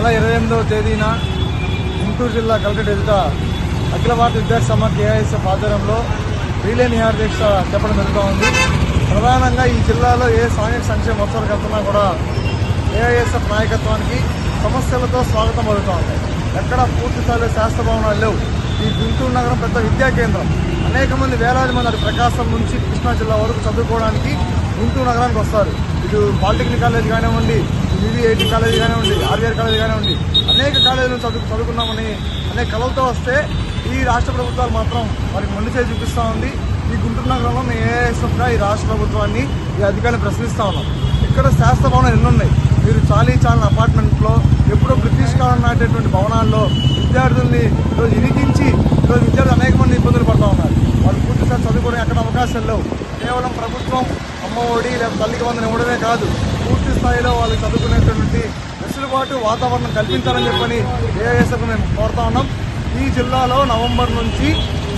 నెల ఇరవై ఎనిమిదవ తేదీన గుంటూరు జిల్లా కలెక్టర్ ఎదుట అఖిల భారత విద్యార్థి సమాఖ్య ఏఐఎస్ఎఫ్ ఆధ్వర్యంలో రీలే నిహార దీక్ష చెప్పడం జరుగుతూ ఉంది. ప్రధానంగా ఈ జిల్లాలో ఏ సాంఘిక సంక్షేమ ఉత్సవాలు కడుతున్నా కూడా ఏఐఎస్ఎఫ్ నాయకత్వానికి సమస్యలతో స్వాగతం పలుకుతూ ఉంది. ఎక్కడ పూర్తి స్థాయిలో శాస్త్ర భవనాలు లేవు. ఈ గుంటూరు నగరం పెద్ద విద్యా కేంద్రం. అనేక మంది వేలాది మంది ప్రకాశం నుంచి కృష్ణా జిల్లా వరకు చదువుకోవడానికి గుంటూరు నగరానికి వస్తారు. ఇటు పాలిటెక్నిక్ కాలేజ్ కానివ్వండి ఇది కాలేజ్ కానివ్వండి ఆర్వీఆర్ కాలేజ్ కానివ్వండి అనేక కాలేజీలు చదువు చదువుకున్నామని అనేక కళలతో వస్తే ఈ రాష్ట్ర ప్రభుత్వాలు మాత్రం వారికి మొండి చేసి చూపిస్తూ ఉంది. ఈ గుంటూరు నగరంలో మేము ఏఎస్ఎఫ్గా ఈ రాష్ట్ర ప్రభుత్వాన్ని ఈ అధికారిని ప్రశ్నిస్తూ ఉన్నాం. ఇక్కడ శాస్త్ర భవనాలు ఎన్నున్నాయి మీరు చాలీ చాలా అపార్ట్మెంట్లో ఎప్పుడో బ్రిటిష్ కాలం నాటేటువంటి భవనాల్లో విద్యార్థుల్ని ఈరోజు ఇరికించి ఈరోజు విద్యార్థులు అనేక మంది ఇబ్బందులు పడుతూ ఉన్నారు. వాళ్ళు పూర్తిసారి చదువుకోవడం అక్కడ అవకాశాలు లేవు. అమ్మఒడి లేదా తల్లికి వందన ఇవ్వడమే కాదు పూర్తి స్థాయిలో వాళ్ళు చదువుకునేటువంటి వెసులుబాటు వాతావరణం కల్పించాలని చెప్పని ఏఐఎస్ఎఫ్ మేము కోరుతా ఉన్నాం. ఈ జిల్లాలో నవంబర్ నుంచి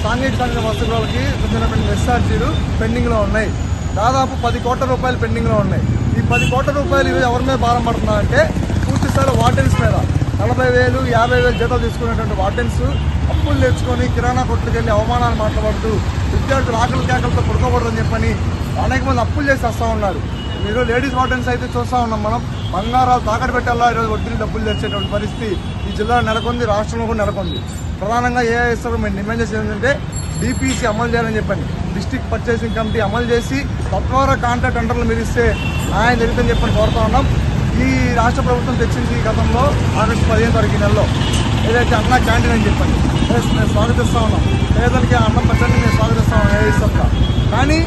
సాంఘిక సంఘ వసతులకి చెందినటువంటి ఎస్ఆర్జీలు పెండింగ్లో ఉన్నాయి. దాదాపు పది కోట్ల రూపాయలు పెండింగ్లో ఉన్నాయి. ఈ పది కోట్ల రూపాయలు ఇవి ఎవరి మీద భారం పడుతున్నాయంటే పూర్తి స్థాయిలో వార్డెన్స్ మీద. నలభై వేలు యాభై వేలు జీతాలు తీసుకునేటువంటి వార్డెన్స్ అప్పులు తెచ్చుకొని కిరాణా కొట్లకు వెళ్ళి అవమానాలు మాట్లాడుతూ విద్యార్థులు ఆకలి కేకలతో పడుకోకూడదని చెప్పని అనేక మంది అప్పులు చేసి వస్తూ ఉన్నారు. మీరు లేడీస్ వార్డెన్స్ అయితే చూస్తూ ఉన్నాం మనం. బంగారాలు తాకట్టు పెట్టాలా ఈరోజు వడ్డీని డబ్బులు తెచ్చేటువంటి పరిస్థితి ఈ జిల్లాలో నెలకొంది రాష్ట్రంలో కూడా నెలకొంది. ప్రధానంగా ఏఐఎస్ఎఫ్ మేము డిమాండ్ చేసేది ఏంటంటే డిపిసి అమలు చేయాలని చెప్పండి డిస్టిక్ పర్చేసింగ్ కమిటీ అమలు చేసి తద్వారా కాంట్రాక్ట్ టెండర్లు మీరు ఇస్తే న్యాయం జరుగుతుందని చెప్పని కోరుతా ఉన్నాం. ఈ రాష్ట్ర ప్రభుత్వం తెచ్చింది గతంలో ఆగస్టు పదిహేను తారీఖు నెలలో. ఏదైతే అన్న క్యాంటీన్ అని చెప్పండి. మేము స్వాగతిస్తా ఉన్నాం. పేదలకి అన్నం పెట్టండి మేము స్వాగతిస్తా ఉన్నాం. ఇస్తా కానీ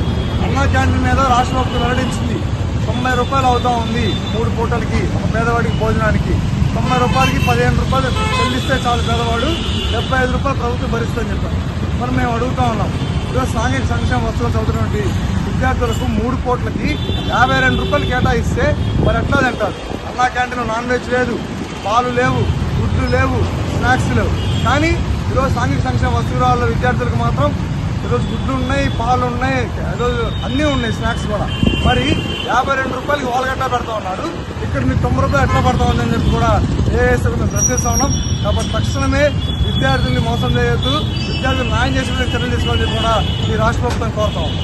అన్న క్యాంటీన్ మీద రాష్ట్ర ప్రభుత్వం వెల్లడించింది. తొంభై రూపాయలు అవుతా ఉంది మూడు పూటలకి ఒక పేదవాడికి భోజనానికి. తొంభై రూపాయలకి పదిహేను రూపాయలు చెల్లిస్తే చాలు పేదవాడు. డెబ్బై ఐదు రూపాయలు ప్రభుత్వం భరిస్తుందని చెప్పారు. మరి మేము అడుగుతా ఉన్నాం. ఈరోజు సాంఘిక సంక్షేమ వస్తువులు చదువుతున్నటువంటి విద్యార్థులకు మూడు కోట్లకి యాభై రెండు రూపాయలు కేటాయిస్తే మరి ఎట్లా తింటారు అన్నా క్యాంటీన్లో నాన్ వెజ్ లేదు పాలు లేవు గుడ్లు లేవు స్నాక్స్ లేవు. కానీ ఈరోజు సాంఘిక సంక్షేమ వస్తువుల విద్యార్థులకు మాత్రం ఈరోజు గుడ్లు ఉన్నాయి పాలు ఉన్నాయి ఈరోజు అన్నీ ఉన్నాయి స్నాక్స్ కూడా. మరి యాభై రెండు రూపాయలకి వాళ్ళగడ్డ పెడతా ఉన్నాడు? ఇక్కడ మీకు తొంభై రూపాయలు ఎట్లా పడతా ఉందని చెప్పి కూడా ఏఎస్ఎఫ్ మేము ప్రశ్నిస్తా ఉన్నాం. కాబట్టి తక్షణమే విద్యార్థుల్ని మోసం చేయొద్దు విద్యార్థులు న్యాయం చేసే విధంగా చర్యలు తీసుకోవాలని చెప్పి కూడా ఈ రాష్ట్ర ప్రభుత్వం కోరుతా ఉన్నాం.